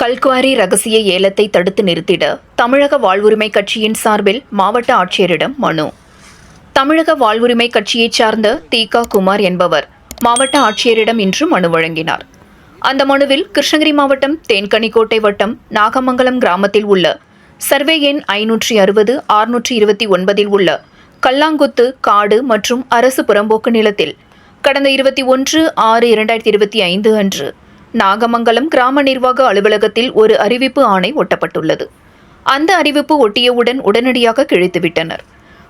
கல்குவாரி ரகசிய ஏலத்தை தடுத்து நிறுத்திட தமிழக வாழ்வுரிமை கட்சியின் சார்பில் மாவட்ட ஆட்சியரிடம் மனு. தமிழக வாழ்வுரிமை கட்சியைச் சார்ந்த தீகா குமார் என்பவர் மாவட்ட ஆட்சியரிடம் இன்று மனு வழங்கினார். அந்த மனுவில் கிருஷ்ணகிரி மாவட்டம் தேன்கனிக்கோட்டை வட்டம் நாகமங்கலம் கிராமத்தில் உள்ள சர்வே எண் ஐநூற்றி அறுபது ஆறுநூற்றி இருபத்தி ஒன்பதில் உள்ள கல்லாங்குத்து காடு மற்றும் அரசு புறம்போக்கு நிலத்தில் கடந்த இருபத்தி ஒன்று ஆறு இரண்டாயிரத்தி இருபத்தி ஐந்து அன்று நாகமங்கலம் கிராம நிர்வாக அலுவலகத்தில் ஒரு அறிவிப்பு ஆணை ஒட்டப்பட்டுள்ளது. அந்த அறிவிப்பு ஒட்டியவுடன் உடனடியாக கிழித்துவிட்டனர்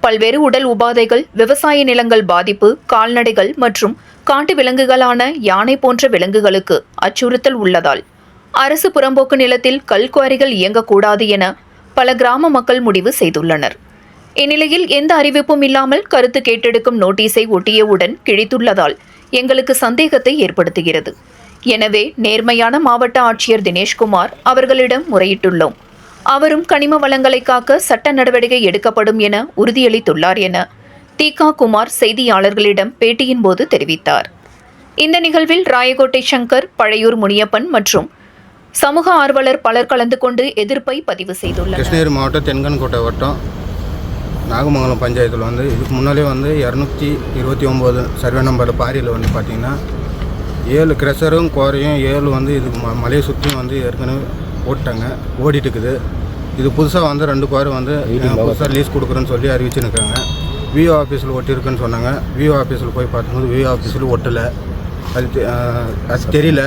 பல்வேறு உடல் உபாதைகள் விவசாய நிலங்கள் பாதிப்பு கால்நடைகள் மற்றும் காட்டு விலங்குகளான யானை போன்ற விலங்குகளுக்கு அச்சுறுத்தல் உள்ளதால் அரசு புறம்போக்கு நிலத்தில் கல்குவாரிகள் இயங்கக்கூடாது என பல கிராம மக்கள் முடிவு செய்துள்ளனர். இந்நிலையில் எந்த அறிவிப்பும் இல்லாமல் கருத்து கேட்டெடுக்கும் நோட்டீஸை ஒட்டியவுடன் கிழித்துள்ளதால் எங்களுக்கு சந்தேகத்தை ஏற்படுத்துகிறது. எனவே நேர்மையான மாவட்ட ஆட்சியர் தினேஷ்குமார் அவர்களிடம் முறையிட்டுள்ளோம். அவரும் கனிம வளங்களை காக்க சட்ட நடவடிக்கை எடுக்கப்படும் என உறுதியளித்துள்ளார் என தீகா குமார் செய்தியாளர்களிடம் பேட்டியின் போது தெரிவித்தார். இந்த நிகழ்வில் ராயகோட்டை சங்கர் பழையூர் முனியப்பன் மற்றும் சமூக ஆர்வலர் பலர் கலந்து கொண்டு எதிர்ப்பை பதிவு செய்துள்ளனர். கிருஷ்ணகிரி மாவட்டம் தென்கன்கோட்டை வட்டம் நாகமங்கலம் பஞ்சாயத்தில் வந்து இதுக்கு முன்னாலே வந்து இரநூத்தி இருபத்தி ஒம்பது சர்வே நம்பர் பாரியில் வந்து பார்த்திங்கன்னா ஏழு கிரெஷரும் குவாரியும் ஏழு வந்து இதுக்கு ம மலையை சுற்றியும் வந்து ஏற்கனவே ஓட்டாங்க ஓடிட்டு இருக்குது இது புதுசாக வந்து ரெண்டு குவாரி வந்து புதுசாக லீஸ் கொடுக்குறேன்னு சொல்லி அறிவிச்சுருக்காங்க. விஓ ஆஃபீஸில் ஒட்டியிருக்குன்னு சொன்னாங்க. விஓ ஆஃபீஸில் போய் பார்க்கும்போது விஓ ஆஃபீஸில் ஒட்டலை. அது அது தெரியல.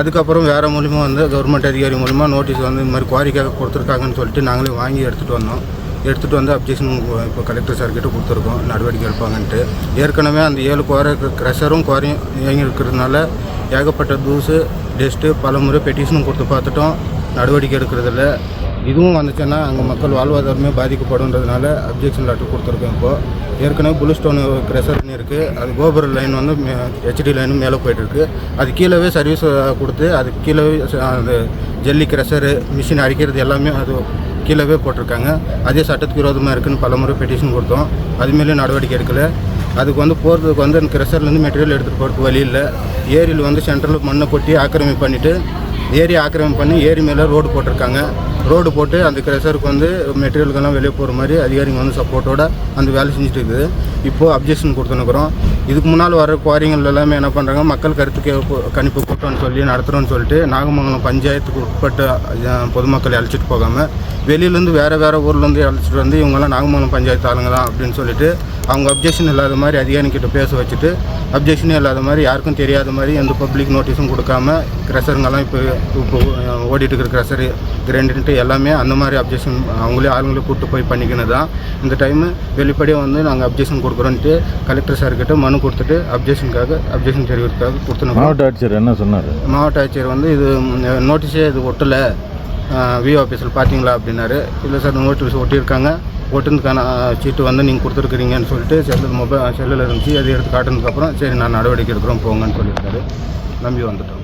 அதுக்கப்புறம் வேறு மூலிமா வந்து கவர்மெண்ட் அதிகாரி மூலிமா நோட்டீஸ் வந்து இந்த மாதிரி குவாரிக்காக கொடுத்துருக்காங்கன்னு சொல்லிட்டு நாங்களே வாங்கி எடுத்துகிட்டு வந்தோம். எடுத்துகிட்டு வந்து அப்ஜெக்ஷன் இப்போ கலெக்டர் சார் கிட்ட கொடுத்துருக்கோம். நடவடிக்கை எடுப்பாங்கன்ட்டு. ஏற்கனவே அந்த ஏழு குவாரி க்ரெஷரும் குவாரியும் இயங்கி இருக்கிறதுனால ஏகப்பட்ட தூசு டெஸ்ட்டு பல முறை பெட்டிஷனும் கொடுத்து பார்த்துட்டோம். நடவடிக்கை எடுக்கிறதில்ல இதுவும் வந்துச்சுன்னா அங்கே மக்கள் வாழ்வாதாரமே பாதிக்கப்படுன்றதுனால அப்ஜெக்ஷன் லெட்டர் கொடுத்துருக்கோம் இப்போது ஏற்கனவே புல் ஸ்டோன் க்ரெஷர்னு இருக்குது அது கோபுர லைன் வந்து ஹெச்டி லைனும் மேலே போயிட்டுருக்கு. அது கீழவே சர்வீஸ் கொடுத்து அது கீழே ச- அந்த ஜல்லி க்ரெஷரு மிஷின் அடிக்கிறது எல்லாமே அது கீழவே போட்டிருக்காங்க. அதே சட்டத்துக்கு விரோதமாக இருக்குன்னு பலமுறை பெட்டிஷன் கொடுத்தோம். அதுமாரியும் நடவடிக்கை எடுக்கலை. அதுக்கு வந்து போகிறதுக்கு வந்து அந்த க்ரெஷர்லேருந்து மெட்டீரியல் எடுத்துகிட்டு போகிறதுக்கு வழி இல்லை. ஏரியில் வந்து சென்ட்ரலில் மண்ணை கொட்டி ஆக்கிரமிப்பு பண்ணிவிட்டு ஏரி ஆக்கிரமிப்பு பண்ணி ஏரி மேலே ரோடு போட்டிருக்காங்க. ரோடு போட்டு அந்த க்ரெஷருக்கு வந்து மெட்டீரியலுக்கெல்லாம் வெளியே போகிற மாதிரி அதிகாரிங்க வந்து சப்போர்ட்டோட அந்த வேலை செஞ்சுட்டு இருக்குது. இப்போது அப்ஜெக்ஷன் கொடுத்துனுக்குறோம் இதுக்கு முன்னால் வர குவாரிங்கள் எல்லாமே என்ன பண்ணுறாங்க மக்கள் கருத்து கணிப்பு கூட்டம்னு சொல்லி நடத்துகிறோன்னு சொல்லிட்டு நாகமங்கலம் பஞ்சாயத்துக்கு உட்பட்ட பொதுமக்களை அழைச்சிட்டு போகாமல் வெளியிலேருந்து வேறு வேறு ஊர்லேருந்து அழைச்சிட்டு வந்து இவங்கெல்லாம் நாகமங்கலம் பஞ்சாயத்து ஆளுங்க தான் அப்படின்னு சொல்லிட்டு அவங்க அப்ஜெக்ஷன் இல்லாத மாதிரி அதிகாரிகிட்ட பேச வச்சுட்டு அப்ஜெக்ஷனே இல்லாத மாதிரி யாருக்கும் தெரியாத மாதிரி எந்த பப்ளிக் நோட்டீஸும் கொடுக்காம க்ரெஷருங்கெல்லாம் இப்போ இப்போ ஓடிட்டு இருக்கிற க்ரெஷரு கிரைண்டுன்ட்டு எல்லாமே அந்த மாதிரி அப்ஜெக்ஷன் அவங்களே ஆளுங்களே கூப்பிட்டு போய் பண்ணிக்கினது தான். இந்த டைமு வெளிப்படையாக வந்து நாங்கள் அப்ஜெக்ஷன் கொடுக்குறோன்ட்டு கலெக்டர் சார்கிட்ட மனு கொடுத்துட்டு அப்ஜெக்ஷனுக்காக அப்ஜெக்ஷன் தெரிவிக்கிறதுக்காக கொடுத்துனோம். மாவட்ட ஆட்சியர் என்ன சொன்னார்? மாவட்ட ஆட்சியர் வந்து இது நோட்டீஸே இது ஒட்டலை விஓ ஆஃபீஸில் பார்த்தீங்களா அப்படின்னாரு இல்லை சார் நோட்டீஸ் ஒட்டியிருக்காங்க. ஒட்டுனதுக்கான அஹ், சீட்டு வந்து நீங்கள் கொடுத்துருக்குறீங்கன்னு சொல்லிட்டு செல்லில் மொபைல் செல்லில் இருந்துச்சு. அது எடுத்து காட்டினதுக்கப்புறம் சரி நான் நடவடிக்கை எடுக்கிறோம் போங்கன்னு சொல்லியிருக்காரு. நம்பி வந்துட்டோம்.